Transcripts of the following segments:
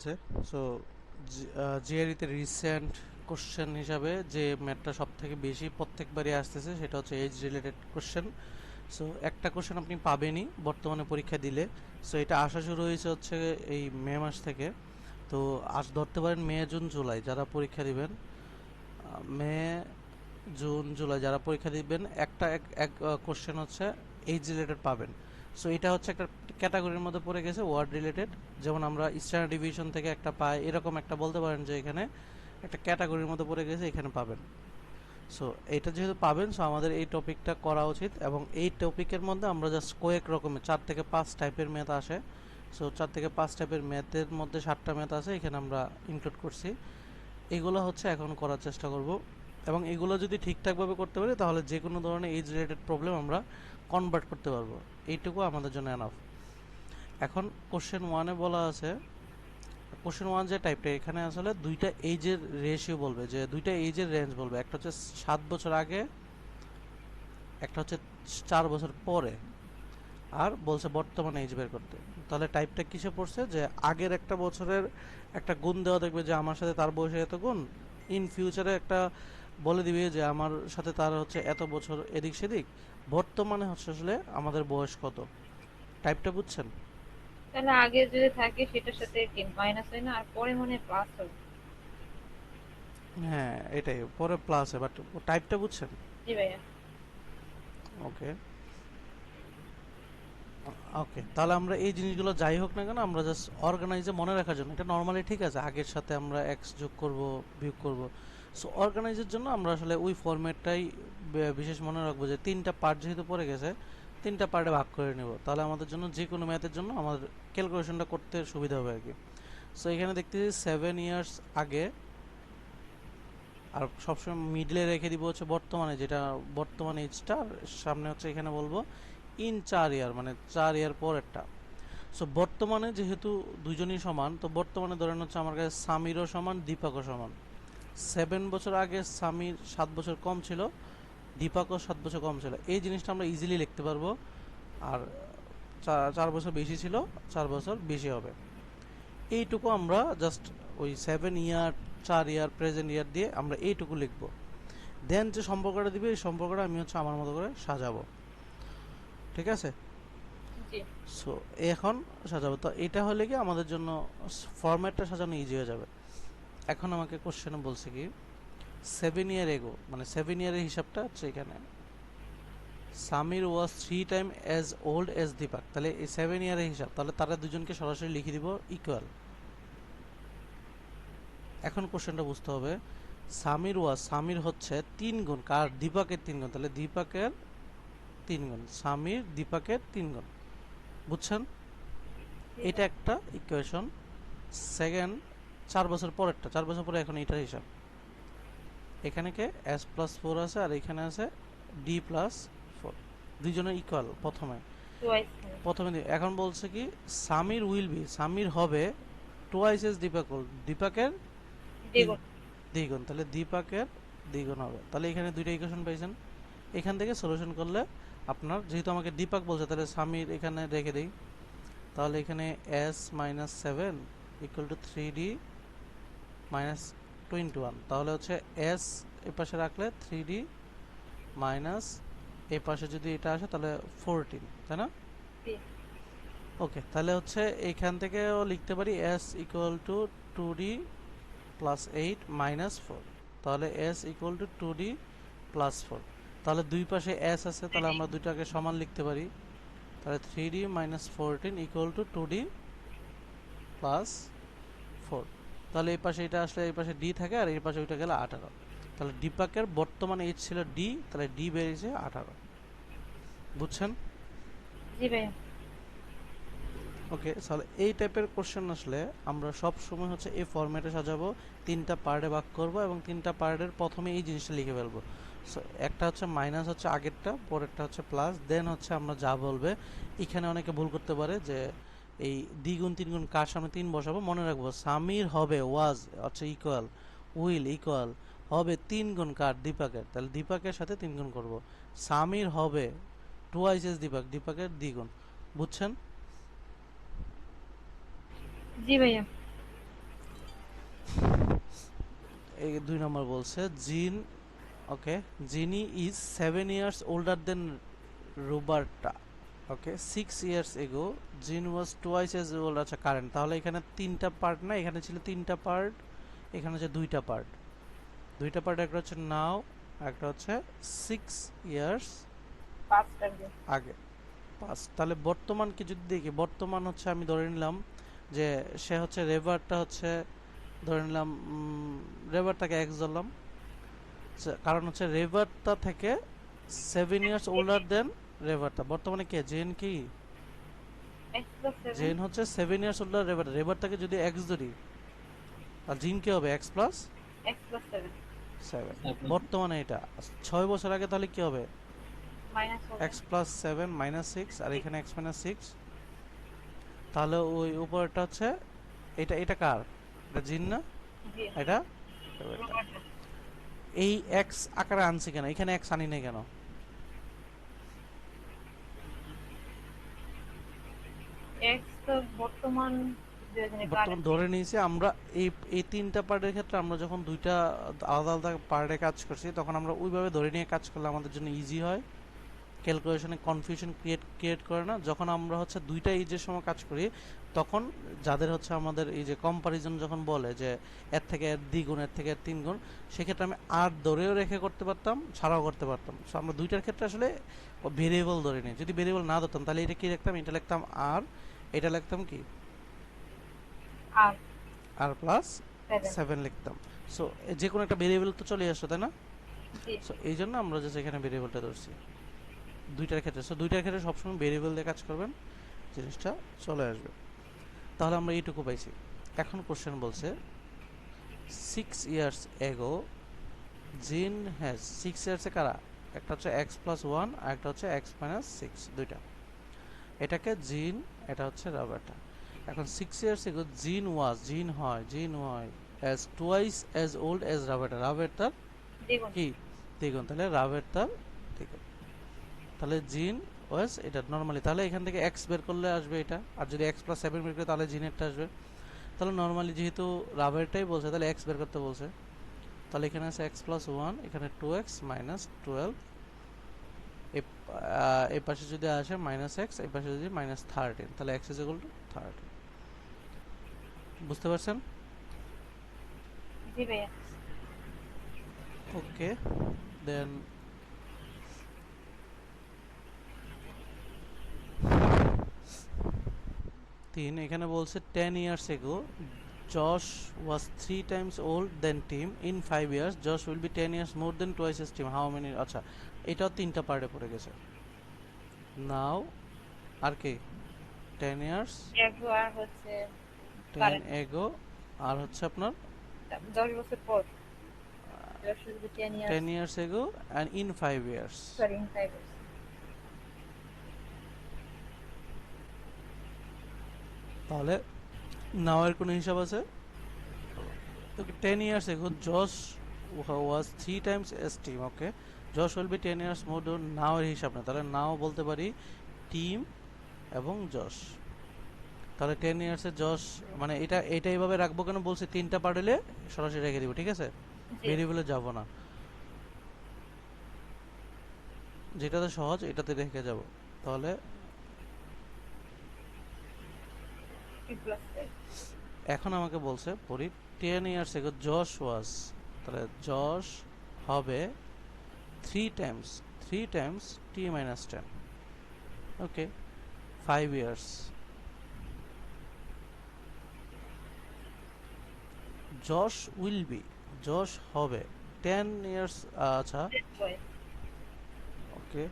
আছে so জিআরইতে recent question হিসাবে যে ম্যাথটা সব থেকে বেশি প্রত্যেকবারই আসতেছে সেটা হচ্ছে এজ রিলেটেড কোশ্চেন সো একটা কোশ্চেন আপনি পাবেনই বর্তমানে পরীক্ষা দিলে। সো এটা আসা শুরু হয়েছে হচ্ছে এই মে মাস থেকে। তো, আজ ধরতে পারেন মে, জুন, জুলাই যারা পরীক্ষা দিবেন মে, জুন, জুলাই যারা পরীক্ষা দিবেন, একটা এক এক কোশ্চেন হচ্ছে এইজ রিলেটেড পাবেন। সো এটা হচ্ছে একটা ক্যাটাগরির মধ্যে পড়ে গেছে ওয়ার্ড রিলেটেড যেমন আমরা ইস্টার্ন ডিভিশন থেকে একটা পাই, এরকম একটা বলতে পারেন যে এখানে একটা ক্যাটাগরির মধ্যে পড়ে গেছে, এখানে পাবেন। সো এটা যেহেতু পাবেন সো আমাদের এই টপিকটা করা উচিত এবং এই টপিকের মধ্যে আমরা জাস্ট কয়েক রকমের, চার থেকে পাঁচ টাইপের ম্যাথ আসে। সো চার থেকে পাঁচ টাইপের ম্যাথের মধ্যে সাতটা ম্যাথ আছে, এখানে আমরা ইনক্লুড করছি। এগুলো হচ্ছে এখন করার চেষ্টা করব। এবং এগুলো যদি ঠিকঠাকভাবে করতে পারি, তাহলে যে কোনো ধরনের এজ রিলেটেড প্রবলেম আমরা কনভার্ট করতে পারব। এইটুকু আমাদের জন্য এনাফ এখন কোশ্চেন ওয়ানে বলা আছে কোশ্চেন ওয়ান যে টাইপটা এখানে আসলে দুইটা এজের রেশিও বলবে, যে দুইটা এজের রেঞ্জ বলবে, একটা হচ্ছে সাত বছর আগে, একটা হচ্ছে চার বছর পরে, আর বলছে বর্তমান এজ বের করতে। তাহলে টাইপটা কিসে পড়ছে? যে আগের একটা বছরের একটা গুণ দেওয়া দেখবে যে আমার সাথে তার বয়সে এত গুণ ইন ফিউচারে একটা বলে দিবে যে আমার সাথে তার হচ্ছে এত বছর এদিক সেদিক বর্তমানে হচ্ছে আসলে আমাদের বয়স কত? টাইপটা বুঝছেন? তাহলে আগে যদি থাকে সেটার সাথে মাইনাস হয় না আর পরে মনে প্লাস হবে। হ্যাঁ এটাই পরে প্লাস হয় বাট টাইপটা বুঝছেন? জি ভাইয়া। ওকে ওকে তাহলে আমরা এই জিনিসগুলো যাই হোক না কেন আমরা জাস্ট অর্গানাইজে মনে রাখার জন্য। এটা নর্মালি ঠিক আছে আগের সাথে আমরা এক্স যোগ করব বিয়োগ করব। সো অর্গানাইজের জন্য আমরা আসলে ওই ফরম্যাটটাই বিশেষ মনে রাখব যে তিনটা পার্ট যেহেতু পড়ে গেছে, তিনটা পার্টে ভাগ করে নেব। তাহলে আমাদের জন্য যে কোনো ম্যাথের জন্য আমাদের ক্যালকুলেশনটা করতে সুবিধা হবে আর কি। সো এখানে দেখতেছি সেভেন ইয়ার্স আগে আর সবসময় মিডলে রেখে দিব হচ্ছে বর্তমানে, যেটা বর্তমান এজটা সামনে হচ্ছে এখানে বলব ইন চার ইয়ার মানে চার ইয়ার পরেরটা। সো বর্তমানে যেহেতু দুজনই সমান, তো বর্তমানে ধরেন হচ্ছে আমার কাছে সামিরও সমান, দীপকও সমান। সেভেন বছর আগে সামির সাত বছর কম ছিল দীপকও সাত বছর কম ছিল। এই জিনিসটা আমরা ইজিলি লিখতে পারব। আর চার চার বছর বেশি ছিল চার বছর বেশি হবে। এইটুকু আমরা জাস্ট ওই সেভেন ইয়ার চার ইয়ার প্রেজেন্ট ইয়ার দিয়ে আমরা এইটুকু লিখব। দেন যে সম্পর্কটা দিবে এই সম্পর্কটা আমি হচ্ছে আমার মতো করে সাজাবো। ঠিক আছে? সো এখন সাজাবো। তো এটা হলে কি আমাদের জন্য ফরম্যাটটা সাজানো ইজি হয়ে যাবে? এখন আমাকে কোশ্চেনে বলছে কি সেভেন ইয়ার এগো মানে সেভেন ইয়ারের হিসাবটা হচ্ছে এখানে। Samir was three time as old as Deepak. তাহলে এই সেভেন ইয়ারের হিসাব, তাহলে তারা দুজনকে সরাসরি লিখে দিব ইকুয়াল এখন কোশ্চেনটা বুঝতে হবে। সামির ওয়াজ সামির হচ্ছে তিন গুণ, কার? দীপাকের তিন গুণ। তাহলে দীপাকের তিন গুণ, সামির দীপাকের তিন গুণ। বুঝছেন? এটা একটা ইকুয়েশন সেকেন্ড চার বছর পরেরটা চার বছর পরে এখন এটার হিসাব। এখানে কে? এস প্লাস ফোর আছে আর এখানে আছে ডি প্লাস ফোর দুইজনের ইকুয়াল প্রথমে। প্রথমে এখন বলছে কি সামির উইল বি সামির হবে টোয়াইস এস দীপাকুল দীপাকের দ্বিগুণ। তাহলে দীপাকের দ্বিগুণ হবে। তাহলে এখানে দুইটা ইকুয়েশন পাইছেন। এখান থেকে সলিউশন করলে আপনার যেহেতু আমাকে দীপাক বলছে তাহলে স্বামীর এখানে রেখে দিই। তাহলে এখানে S minus seven equal to three D minus twenty one. তাহলে হচ্ছে এস এ পাশে রাখলে থ্রি ডি মাইনাস এ পাশে যদি এটা আসে তাহলে ফোরটিন তাই না? ওকে তাহলে হচ্ছে এইখান থেকেও লিখতে পারি S equal to two D plus eight minus four. তাহলে S equal to two D plus four. তাহলে দুই পাশে এস আছে তাহলে আমরা দুইটাকে সমান লিখতে পারি। তাহলে three D minus fourteen equal to two D plus four. তাহলে এই পাশে এটা আসলে এই পাশে ডি থাকে আর এই পাশে ওইটা গেলে আঠারো। তাহলে ডিপাকের বর্তমানে এজ ছিল ডি তাহলে ডি বেরিয়েছে আঠারো। বুঝছেন? ওকে তাহলে এই টাইপের কোশ্চেন আসলে আমরা সব সময় হচ্ছে এই ফরম্যাটে সাজাবো তিনটা পার্টে ভাগ করব এবং তিনটা পার্টের প্রথমে এই জিনিসটা লিখে ফেলব। সো একটা হচ্ছে মাইনাস হচ্ছে আগেরটা পরেরটা হচ্ছে প্লাস দেন হচ্ছে আমরা যা বলবে। এখানে অনেকে ভুল করতে পারে যে এই দ্বিগুণ তিনগুণ কার সামনে তিন বসাবো? মনে রাখব সামির হবে ওয়াজ হচ্ছে ইকুয়াল উইল ইকুয়াল হবে তিন গুণ কার দীপাকের তাহলে দীপাকের সাথে তিন গুণ করব। সামির হবে টুয়াইস এস দীপাক দীপাকের দ্বিগুণ। বুঝছেন? জি ভাইয়া। এই দুই নম্বর বলছে Gene okay Jeannie is seven years older than Roberta okay six years ago Gene was twice as old আচ্ছা কারেন্ট তাহলে এখানে তিনটা পার্ট না এখানে ছিল তিনটা পার্ট এখানে হচ্ছে দুইটা পার্ট দুইটা পার্ট একটা হচ্ছে নাও একটা হচ্ছে সিক্স ইয়ার্স আগে। পাঁচ তাহলে বর্তমান কি যদি দেখি বর্তমান হচ্ছে আমি ধরে নিলাম যে সে হচ্ছে রেভারটা হচ্ছে ধরে নিলাম রেভারটাকে এক্স ধরলাম সে- কারণ হচ্ছে রেভারটা থেকে seven years older than Roberta. বর্তমানে কে? জেন কি? এক্স প্লাস সেভেন জেন হচ্ছে সেভেন ইয়ার্স ওল্ডার রেভার। রেভারটাকে যদি এক্স ধরি আর জিন কি হবে? X plus X plus seven seven বর্তমানে এটা। ছয় বছর আগে তাহলে কি হবে? X plus seven minus six আর এখানে এক্স মাইনাস সিক্স তাহলে ওই উপরটা হচ্ছে এটা এটা কার? এটা জিন না? এটা এই এক্স আকারে আনছি কেন? এখানে এক্স আনি নাই কেন? এক্স তো বর্তমান বর্তমান ধরে নিয়েছি আমরা এই এই তিনটা পার্টের ক্ষেত্রে আমরা যখন দুইটা আলাদা আলাদা পার্টে কাজ করছি তখন আমরা ওইভাবে ধরে নিয়ে কাজ করলে আমাদের জন্য ইজি হয়। ক্যালকুলেশনে কনফিউশন ক্রিয়েট ক্রিয়েট করে না। যখন আমরা হচ্ছে দুইটা ইজের সময় কাজ করি তখন যাদের হচ্ছে আমাদের এই যে কম্পারিজন যখন বলে যে এর থেকে এর দ্বিগুণ এর থেকে এর তিন গুণ সেক্ষেত্রে আমি আর ধরেও রেখে করতে পারতাম ছাড়াও করতে পারতাম। সো আমরা দুইটার ক্ষেত্রে আসলে ভেরিয়েবল ধরে নিই। যদি ভেরিয়েবল না ধরতাম তাহলে এটা কি লিখতাম? এটা লিখতাম আর এটা লিখতাম কি? আর। আর প্লাস সেভেন লিখতাম। সো যে কোনো একটা ভেরিয়েবল তো চলে আসতো তাই না? সো এই জন্য আমরা যে এখানে ভেরিয়েবলটা ধরছি। দুইটার ক্ষেত্রে। সো দুইটার ক্ষেত্রে সবসময় ভেরিয়েবল দিয়ে কাজ করবেন জিনিসটা চলে আসবে। তাহলে আমরা এইটুকু পাইছি। এখন কোশ্চেন বলছে সিক্স ইয়ার্স এগো জিন হ্যাজ সিক্স ইয়ার্সে কারা? একটা হচ্ছে এক্স প্লাস ওয়ান আর একটা হচ্ছে এক্স মাইনাস সিক্স দুইটা। এটাকে জিন এটা হচ্ছে রাবারটা। এখন সিক্স ইয়ার্স এগো জিন ওয়াজ জিন হয় জিন হয় as twice as old as Roberta. Roberta দ্বিগুণ। কি? দ্বিগুণ। তাহলে রাবের তার দ্বিগুণ। তাহলে জিন ওয়াস এটা নর্মালি তাহলে এখান থেকে এক্স বের করলে আসবে এটা। আর যদি এক্স প্লাস সেভেন বের করে তাহলে জিনেরটা আসবে। তাহলে নর্মালি যেহেতু রাবেরটাই বলছে তাহলে এক্স বের করতে বলছে। তাহলে এখানে আছে এক্স প্লাস ওয়ান এখানে টু এক্স মাইনাস টুয়েলভ এই পাশে যদি আসে মাইনাস এক্স এই পাশে যদি মাইনাস থার্টিন তাহলে X is equal to thirteen বুঝতে পারছেন? জি ভাইয়া। Okay, then তিন এখানে বলছে ten years ago Josh was three times old than Tim in five years Josh will be ten years more than twice as Tim how many আচ্ছা এটাও তিনটা পার্টে পড়ে গেছে। নাও আর কি? টেন ইয়ার্স এগো আর হচ্ছে টেন. এগো আর হচ্ছে আপনার? দশ বছর পর। Ten years ago and in five years sorry in five years তাহলে নাওয়ের কোনো হিসাব আছে? Ten years ago Josh was three times as Tim okay Josh will be ten years more নাওয়ের হিসাব না। তাহলে নাও বলতে পারি টিম এবং জস তাহলে টেন ইয়ার্সের জস মানে এটা এটা এইভাবে রাখব কেন? বলছি তিনটা পার্ট হলে সরাসরি রেখে দিব ঠিক আছে? ভেরিয়েবলে যাব না। যেটাতে সহজ এটাতে রেখে যাব। তাহলে এখন আমাকে বলছে পড়ি ten years ago Josh was তাহলে জশ হবে three times three times T minus ten okay five years Josh will be Josh হবে টেন years আচ্ছা। ওকে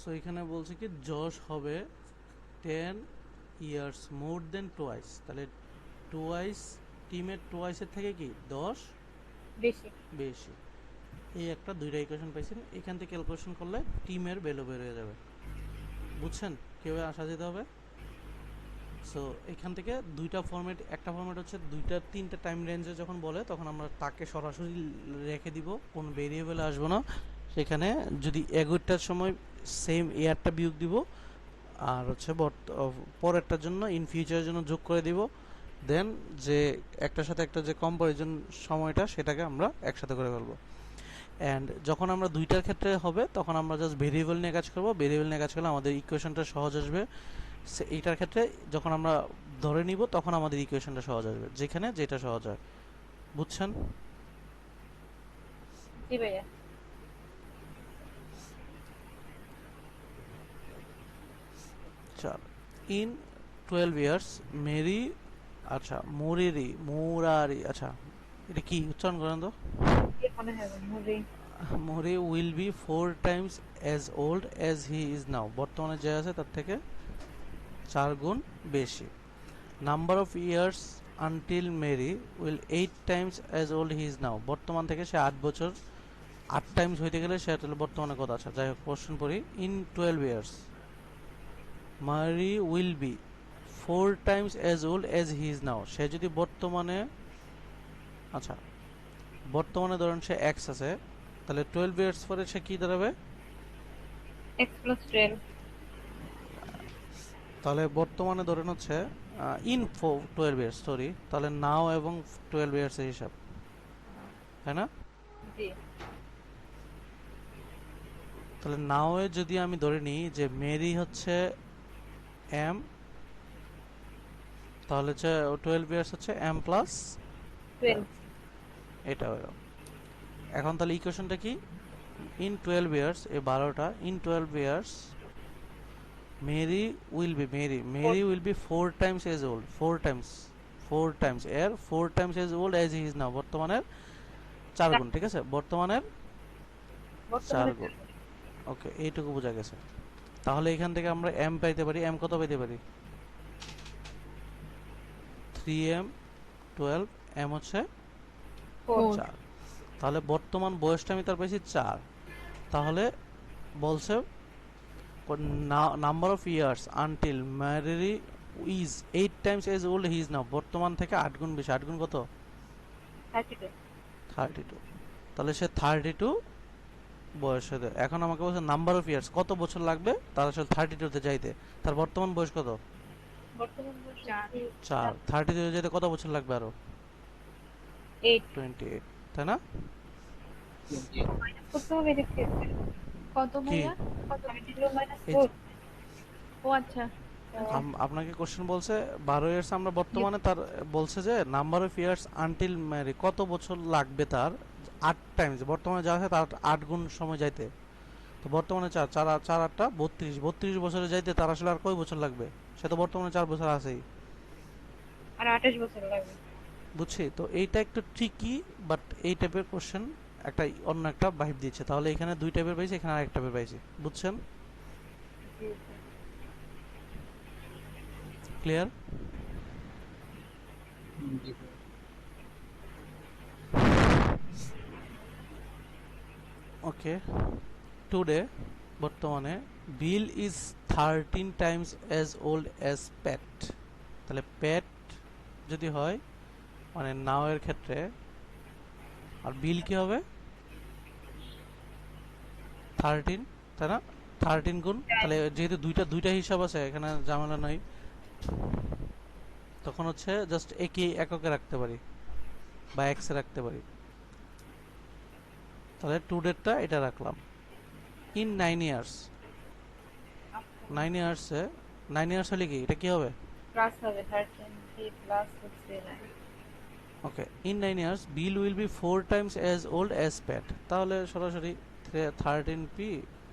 সো এখানে বলছে কি যশ হবে ten years more than twice তাহলে টোয়াইস টিমের টোয়াইসের থেকে কি দশ? বেশি। বেশি। এই একটা দুইটা ইকুয়েশন পাইছেন। এখান থেকে ক্যালকুলেশন করলে টিমের ভ্যালু বের হয়ে যাবে। বুঝছেন? কীভাবে আসা যেতে হবে? সো এখান থেকে দুইটা ফরম্যাট একটা ফরম্যাট হচ্ছে দুইটা তিনটা টাইম রেঞ্জে যখন বলে তখন আমরা তাকে সরাসরি রেখে দিব। কোন ভেরিয়েবলে আসব না। সেখানে যদি এগারোটার সময় সেম ইয়ারটা বিয়োগ দিব, আর হচ্ছে পরেরটার জন্য ইন ফিউচারের জন্য যোগ করে দিব। দেন যে একটার সাথে একটা যে কম্পারিজন সময়টা, সেটাকে আমরা একসাথে করে ফেলব। অ্যান্ড যখন আমরা দুইটার ক্ষেত্রে হবে, তখন আমরা জাস্ট ভেরিয়েবল নিয়ে কাজ করব। ভেরিয়েবল নিয়ে কাজ করলে আমাদের ইকুয়েশনটা সহজ আসবে। এইটার ক্ষেত্রে যখন আমরা ধরে নিব, তখন আমাদের ইকুয়েশনটা সহজ আসবে। যেখানে যেটা সহজ হয়। বুঝছেন? ভাইয়া। চল ইন টুয়েলভ ইয়ার্স মেরি আচ্ছা মোরেরি, মোরারি আচ্ছা এটা কি উচ্চারণ করেন তো? হবে will be four times as old as he is now বর্তমানে যে আছে, তার থেকে চার গুণ বেশি। Number of years until Mary will eight times as old he is now বর্তমান থেকে সে আট বছর, আট টাইমস হইতে গেলে সে বর্তমানে কথা আছে? যাই হোক কোশ্চেন পড়ি। In twelve years Mary will be four times as old as he is now সে যদি বর্তমানে আচ্ছা বর্তমানে ধরেন সে এক্স আছে তাহলে টুয়েলভ ইয়ার্স পরে সে কি দাঁড়াবে? এক্স প্লাস টুয়েলভ তাহলে বর্তমানে ধরেন হচ্ছে ইন ফো টুয়েলভ ইয়ার্স সরি তাহলে নাও এবং টুয়েলভ ইয়ার্সের হিসাব। তাই না? তাহলে নাও এ যদি আমি ধরে নিই যে মেরি হচ্ছে এম তাহলে হচ্ছে টুয়েলভ ইয়ার্স হচ্ছে এম প্লাস এটা হলো। এখন তাহলে ইকুয়েশনটা কি? ইন টুয়েলভ ইয়ার্স এই বারোটা in twelve years Mary will be Mary Mary will be four times as old four times four times এর four times as old as he is now বর্তমানের চার গুণ ঠিক আছে? বর্তমানের বর্তমানে গুণ। ওকে এইটুকু বোঝা গেছে। তাহলে এখান থেকে আমরা এম পাইতে পারি এম কত পাইতে পারি? থ্রি এম টুয়েলভ এম হচ্ছে চার তাহলে বর্তমান বয়সটা আমি তার পাইছি চার। তাহলে বলছে number of years until Mary is eight times as old he is now বর্তমান থেকে আট গুণ বেশি আট গুণ কত? থার্টি টু তাহলে সে থার্টি টু বয়স হতে এখন আমাকে বলছে নাম্বার অফ ইয়ার্স কত বছর লাগবে? তার আসলে থার্টি টুতে যাইতে। তার বর্তমান বয়স কত? চার। থার্টি টুতে যেতে কত বছর লাগবে আরও? টোয়েন্টি এইট তাই না? কত ও আচ্ছা। আপনাকে কোশ্চেন বলছে বারো ইয়ার্স আমরা বর্তমানে তার বলছে যে number of years until Mary কত বছর লাগবে তার? আট টাইমস বর্তমানে যা আছে তার আট গুণ সময় যাইতে। তো বর্তমানে চার চার চার আটটা বত্রিশ। বত্রিশ বছরে যাইতে তার আসলে আর কয় বছর লাগবে? সে তো বর্তমানে চার বছর আছেই। আর আঠাশ বছর লাগবে। বুঝছি? তো এইটা একটু ট্রিকি বাট এই টাইপের কোশ্চেন একটা অন্য একটা ভাইব দিচ্ছে। তাহলে এখানে দুই টাইপের পাইছি এখানে আরেক টাইপের পাইছি। বুঝছেন? ক্লিয়ার ওকে টুডে বর্তমানে Bill is thirteen times as old as Pat তাহলে প্যাট যদি হয় মানে নাও এর ক্ষেত্রে, আর বিল কি হবে? থার্টিন তাই না? থার্টিন গুণ, তাহলে যেহেতু দুইটা দুইটা হিসাব আছে, এখানে ঝামেলা নাই। তখন হচ্ছে জাস্ট একই এককে রাখতে পারি, বা এক্সে রাখতে পারি। তাহলে টু ডেটটা এটা রাখলাম। ইন নাইন ইয়ার্স নাইন ইয়ার্সে নাইন ইয়ার্স হলে কি এটা কি হবে? প্লাস হবে thirteen three plus nine okay in nine years Bill will be four times as old as Pat তাহলে সরাসরি thirteen P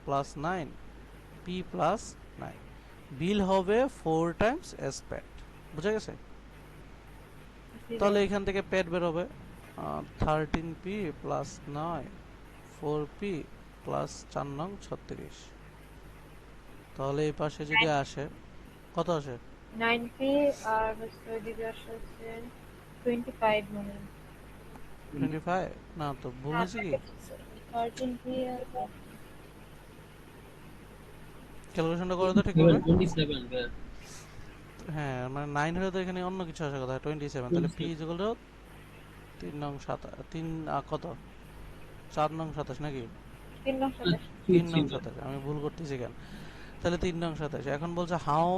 plus nine P plus nine Bill হবে ফোর টাইমস অ্যাজ প্যাট বুঝা গেছে? তাহলে এখান থেকে প্যাট বের হবে। থার্টিন পি প্লাস নয় ফোর পি প্লাস চার নং ছত্রিশ। তাহলে এই পাশে যদি আসে কত আসে? নাইন পি আর হচ্ছে ওইদিকে আসে টোয়েন্টি ফাইভ মনে টোয়েন্টি ফাইভ না তো ভুল হয়েছে কি? হ্যাঁ, ইয়ার ক্যালকুলেশনটা করে তো ঠিক হবে। হ্যাঁ মানে নাইন হলে তো এখানে অন্য কিছু আসার কথা টোয়েন্টি সেভেন তাহলে পি ইজ তিন নং সাতাশ তিন কত? চার নং সাতাশ নাকি? তিন নং সাতাশ। আমি ভুল করতেছি কেন? তাহলে তিন নং সাতাশ। এখন বলছে how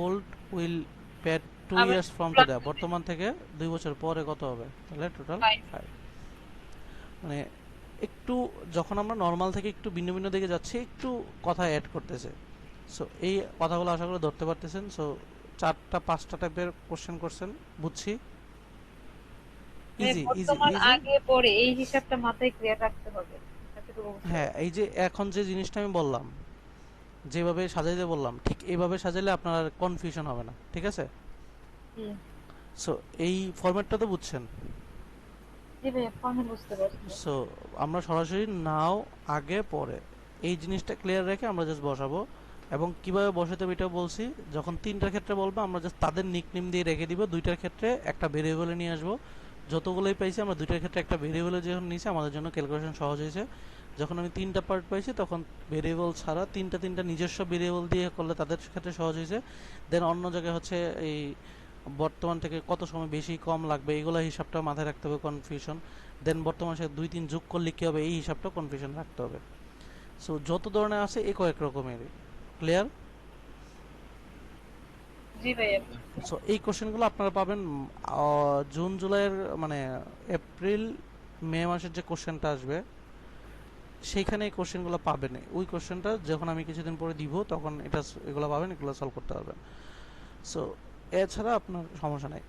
old will Pat two years from today বর্তমান থেকে দুই বছর পরে কত হবে? তাহলে টোটাল ফাইভ মানে একটু যখন আমরা নর্মাল থেকে একটু ভিন্ন ভিন্ন দিকে যাচ্ছি একটু কথা অ্যাড করতেছে। সো এই কথাগুলো আশা করি ধরতে পারতেছেন। সো চারটা পাঁচটা টাইপের কোশ্চেন করছেন বুঝছি। বর্তমান আগে পরে এই হিসাবটা মাথায় ক্লিয়ার রাখতে হবে। হ্যাঁ এই যে এখন যে জিনিসটা আমি বললাম যেভাবে সাজাইতে বললাম ঠিক এইভাবে সাজাইলে আপনার কনফিউশন হবে না ঠিক আছে? সো এই ফরম্যাটটা তো বুঝছেন? সো আমরা সরাসরি নাও আগে পরে এই জিনিসটা ক্লিয়ার রেখে আমরা জাস্ট বসাবো এবং কীভাবে বসাতে হবে এটা বলছি যখন তিনটার ক্ষেত্রে বলব আমরা জাস্ট তাদের নিকনেম দিয়ে রেখে দিব দুইটার ক্ষেত্রে একটা ভেরিয়েবলে নিয়ে আসব। যতগুলোই পাইছি, আমরা দুইটার ক্ষেত্রে একটা ভেরিয়েবলে যখন নিয়েছি, আমাদের জন্য ক্যালকুলেশন সহজ হয়েছে। যখন আমি তিনটা পার্ট পাইছি, তখন ভেরিয়েবল ছাড়া তিনটা তিনটা নিজস্ব ভেরিয়েবল দিয়ে করলে তাদের ক্ষেত্রে সহজ হয়েছে। দেন অন্য জায়গায় হচ্ছে এই বর্তমান থেকে কত সময় বেশি কম লাগবে, এগুলো হিসাবটা মাথায় রাখতে হবে কনফিউশন দেন বর্তমান সাথে দুই তিন যোগ করলে কী হবে, এই হিসাবটা কনফিউশন রাখতে হবে। সো যত ধরনের আছে, এ কয়েক রকমের ক্লিয়ার সো এই কোশ্চেনগুলো আপনারা পাবেন জুন, জুলাইয়ের মানে এপ্রিল, মে মাসের যে কোশ্চেনটা আসবে, সেইখানে এই কোশ্চেনগুলো পাবেন। ওই কোশ্চেনটা যখন আমি কিছুদিন পরে দিব, তখন এটা এগুলো পাবেন, এগুলো সলভ করতে পারবেন। সো এছাড়া আপনার সমস্যা নাই।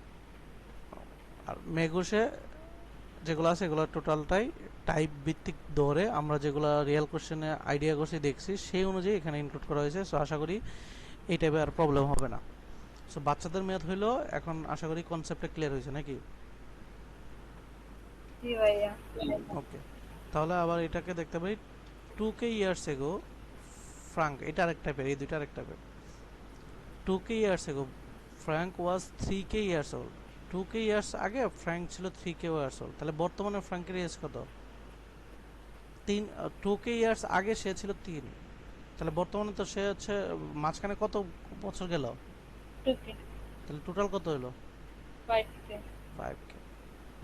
আর মেঘোসে যেগুলো আছে, এগুলো টোটালটাই টাইপ ভিত্তিক ধরে আমরা যেগুলো রিয়েল কোশ্চেনে আইডিয়া করছি, দেখছি, সেই অনুযায়ী এখানে ইনক্লুড করা হয়েছে। সো আশা করি এই টাইপের আর প্রবলেম হবে না। সো বাচ্চাদের মেয়াদ হইল এখন আশা করি কনসেপ্টটা ক্লিয়ার হয়েছে নাকি? জি ভাইয়া। ওকে তাহলে আবার এটাকে দেখতে পারি। Two K years ago Frank এটা আরেক টাইপের এই দুইটা আরেক টাইপের two K years ago Frank was three K years old two K years আগে ফ্র্যাঙ্ক ছিল থ্রি কে ইয়ার্স ওল্ড তাহলে বর্তমানে ফ্র্যাঙ্কের এজ কত? তিন টু কে ইয়ার্স আগে সে ছিল তিন। তাহলে বর্তমানে তো সে হচ্ছে মাঝখানে কত বছর গেল? তাহলে টোটাল কত হলো? ফাইভ কে ফাইভ কে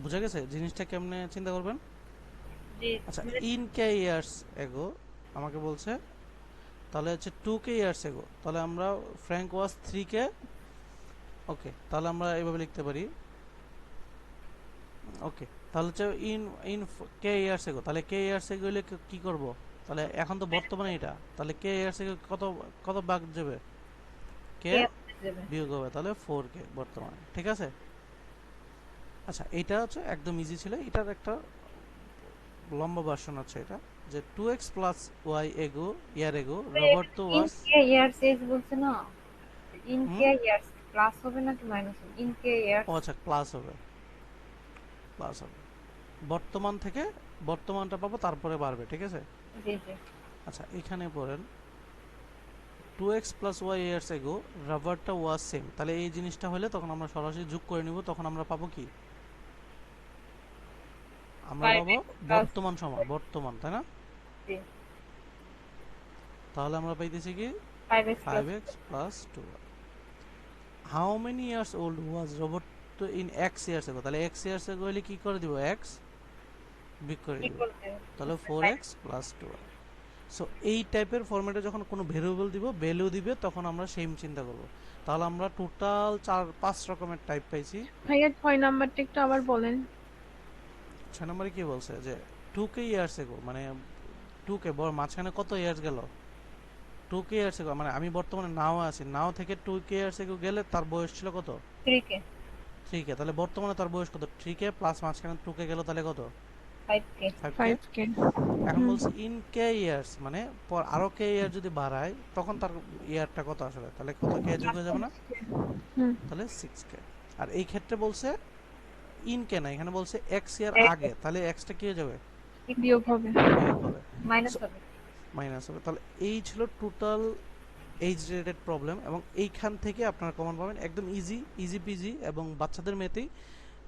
বুঝা গেছে? জিনিসটা কেমনে চিন্তা করবেন? জি। আচ্ছা ইন কে ইয়ার্স এগো আমাকে বলছে তাহলে হচ্ছে টু কে ইয়ার্স এগো তাহলে আমরা ফ্র্যাঙ্ক ওয়াজ থ্রি কে ওকে তাহলে আমরা এইভাবে লিখতে পারি। ওকে তাহলে হচ্ছে in in K years ago তাহলে কে ইয়ার্স এগো হলে কি- করব? তাহলে এখন তো বর্তমানে এটা। তাহলে কে ইয়ার্স এগো কত কত ভাগ যাবে? কে বিয়োগ হবে তাহলে ফোর কে বর্তমানে ঠিক আছে? আচ্ছা এটা হচ্ছে একদম ইজি ছিল এটার একটা লম্বা ভার্সন আছে এটা যে two X plus Y ago year ago Roberta in was K years age বলছে না? ইন কে ইয়ার্স প্লাস হবে নাকি মাইনাস হবে? ইন কে ইয়ার্স আচ্ছা ক্লাস হবে। ক্লাস হবে। বর্তমান থেকে বর্তমানটা পাবো তারপরে বাড়বে ঠিক আছে? জি জি। আচ্ছা এখানে পড়েন two X plus Y years ago Roberta was same তাহলে এই জিনিসটা হলে তখন আমরা সরাসরি যোগ করে নিব তখন আমরা পাবো কি? আমরা পাবো বর্তমান সময় বর্তমান তাই না? তাহলে আমরা পাইতেছি কি? Five X five plus two how many years old was Roberta তো ইন এক্স ইয়ার্স এগো তাহলে এক্স ইয়ার্স এগো হলে কি করে দিব? এক্স বিগ করে দিব। তাহলে four X plus two so এই টাইপের ফরম্যাটে যখন কোনো ভেরিয়েবল দিব ভ্যালু দিবে তখন আমরা সেম চিন্তা করব। তাহলে আমরা টোটাল চার পাঁচ রকমের টাইপ পাইছি। ভাইয়া ছয় নাম্বারটা একটু আবার বলেন। ছয় নম্বরে কি বলছে? যে টু কে ইয়ার্স এগো মানে টু কে বড় মাঝখানে কত ইয়ার্স গেল? টু কে ইয়ার্স এগো মানে আমি বর্তমানে নাও আছি। নাও থেকে টু কে ইয়ার্স এগো গেলে তার বয়স ছিল কত? থ্রি কে থ্রি কে তাহলে বর্তমানে তার বয়স কত? থ্রি কে প্লাস মাঝখানে টু কে গেল তাহলে কত? Five K five K five K এখন হুম। বলছে ইন কে ইয়ার্স মানে পর আরও কে ইয়ার যদি বাড়ায় তখন তার ইয়ারটা কত আসলে তাহলে কত কে যোগ হয়ে যাবে না? তাহলে সিক্স কে আর এই ক্ষেত্রে বলছে ইন কে না এখানে বলছে এক্স ইয়ার আগে তাহলে এক্সটা কি হয়ে যাবে? বিয়োগ হবে। মাইনাস হবে। মাইনাস হবে। তাহলে এই ছিল টোটাল এইজ রিলেটেড প্রবলেম এবং এইখান থেকে আপনারা কমন পাবেন। একদম ইজি ইজি পিজি এবং বাচ্চাদের মেয়েতেই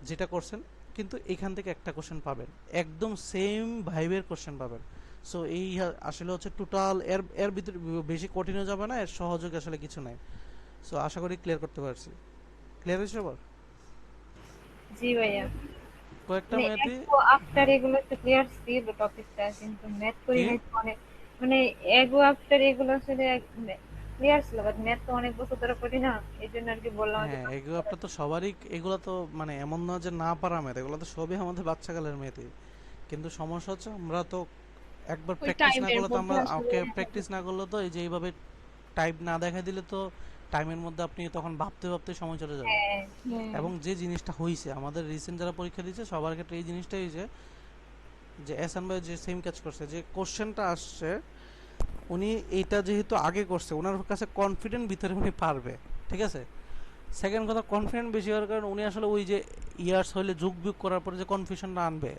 যেটা করছেন কিন্তু এখান থেকে একটা কোশ্চেন পাবেন। একদম সেম ভাইবের কোশ্চেন পাবেন। সো এই আসলে হচ্ছে টোটাল এর এর ভিতরে বেশি কঠিনও যাবে না এর সহযোগে আসলে কিছু নাই। সো আশা করি ক্লিয়ার করতে পারছি। ক্লিয়ার হয়েছে আবার? জি ভাইয়া। কয়েকটা মানে ম্যাথই আফটার এগুলো তো ক্লিয়ার ছিল টপিকটা কিন্তু ম্যাথ করি অনেক। মানে এগো আফটার এগুলো আসলে ক্লিয়ার ছিল বাট ম্যাথ তো অনেক বছর ধরে করি না এই জন্য আর কি বললাম হ্যাঁ এগুলো আপনার তো সবারই এগুলো তো মানে এমন না যে না পারা ম্যাথ এগুলো তো সবই আমাদের বাচ্চাকালের কিন্তু সমস্যা হচ্ছে আমরা তো একবার প্র্যাকটিস না করলে তো আমরা ওকে প্র্যাকটিস না করলে তো এই যে এইভাবে টাইপ না দেখা দিলে তো টাইমের মধ্যে আপনি তখন ভাবতে ভাবতে সময় চলে যাবে। হ্যাঁ হ্যাঁ। এবং যে জিনিসটা হয়েছে আমাদের রিসেন্ট যারা পরীক্ষা দিয়েছে সবার ক্ষেত্রে এই জিনিসটাই হয়েছে যে এসান ভাই যে সেম কাজ করছে যে কোশ্চেনটা আসছে উনি এইটা যেহেতু আগে করছে ওনার কাছে কনফিডেন্ট ভিতরে উনি পারবে ঠিক আছে? সেকেন্ড কথা কনফিডেন্ট বেশি হওয়ার কারণে উনি আসলে ওই যে ইয়ার্স হলে যুগ বিয়োগ করার পরে যে কনফিউশনটা আনবে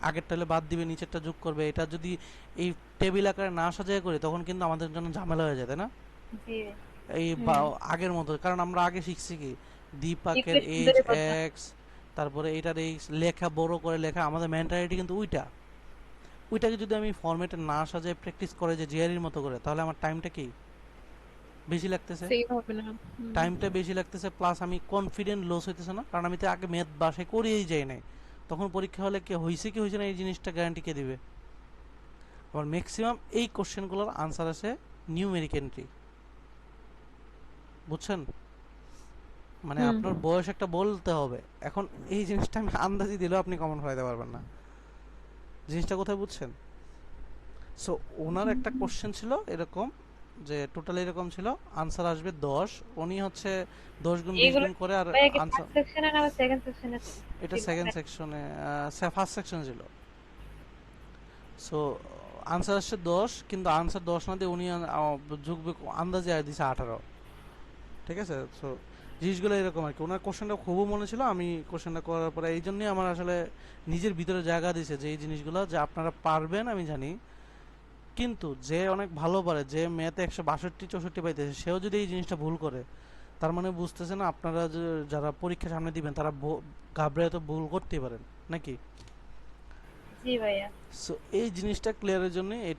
আগেরটা হলে বাদ দিবে নিচেরটা যোগ করবে এটা যদি এই টেবিল আকারে না সাজায় করি তখন কিন্তু আমাদের জন্য ঝামেলা হয়ে যায় তাই না? এই বা- আগের মতো কারণ আমরা আগে শিখছি কি? দীপাকের এইচ এক্স তারপরে এটার এই লেখা বড় করে লেখা আমাদের মেন্টালিটি কিন্তু ওইটা। ওইটাকে যদি আমি ফরম্যাটে না সাজায় প্র্যাকটিস করে যে জিআরির মতো করে তাহলে আমার টাইমটা কি? বেশি লাগতেছে? সেভ হবে না। টাইমটা বেশি লাগতেছে প্লাস আমি কনফিডেন্ট লস হইতেছে না কারণ আমি তো আগে ম্যাথ বাসায় করিয়েই যাই নাই। তখন পরীক্ষা হলে কি হয়েছে কি হয়েছে না এই জিনিসটা গ্যারান্টি কে দিবে? আবার ম্যাক্সিমাম এই কোশ্চেনগুলোর আনসার আছে নিউমেরিক এন্ট্রি বুঝছেন? মানে আপনার বয়স একটা বলতে হবে। এখন এই জিনিসটা আমি আন্দাজি দিলেও আপনি কমন ফলাইতে পারবেন না। জিনিসটা কোথায় বুঝছেন? সো ওনার একটা কোশ্চেন ছিল এরকম যে টোটাল এরকম ছিল আনসার আসবে দশ উনি হচ্ছে দশ গুণ বিশ এগুলো গুণ করে আর আনসার সেকশনে না সেকেন্ড সেকশনে এটা সেকেন্ড সেকশনে ফার্স্ট সেকশন ছিল। সো আনসার আসছে দশ কিন্তু আনসার দশ না দিয়ে উনি যোগ আন্দাজে আর দিছে আঠারো। ঠিক আছে? সো জিনিসগুলো এরকম আর কি। ওনার কোশ্চেনটা খুবই মনে ছিল আমি কোশ্চেনটা করার পরে এই জন্যই আমার আসলে নিজের ভিতরে জায়গা দিছে যে এই জিনিসগুলো যে আপনারা পারবেন আমি জানি। কিন্তু যে অনেক ভালো পারে যে মেয়েতে একশো বাষট্টি চৌষট্টি পাইতেছে সেও যদি এই জিনিসটা ভুল করে তার মানে বুঝতেছে না আপনারা যারা পরীক্ষা সামনে দিবেন তারা ঘাবড়ে তো ভুল করতেই পারেন নাকি? জি ভাইয়া। সো এই জিনিসটা ক্লিয়ারের জন্য এই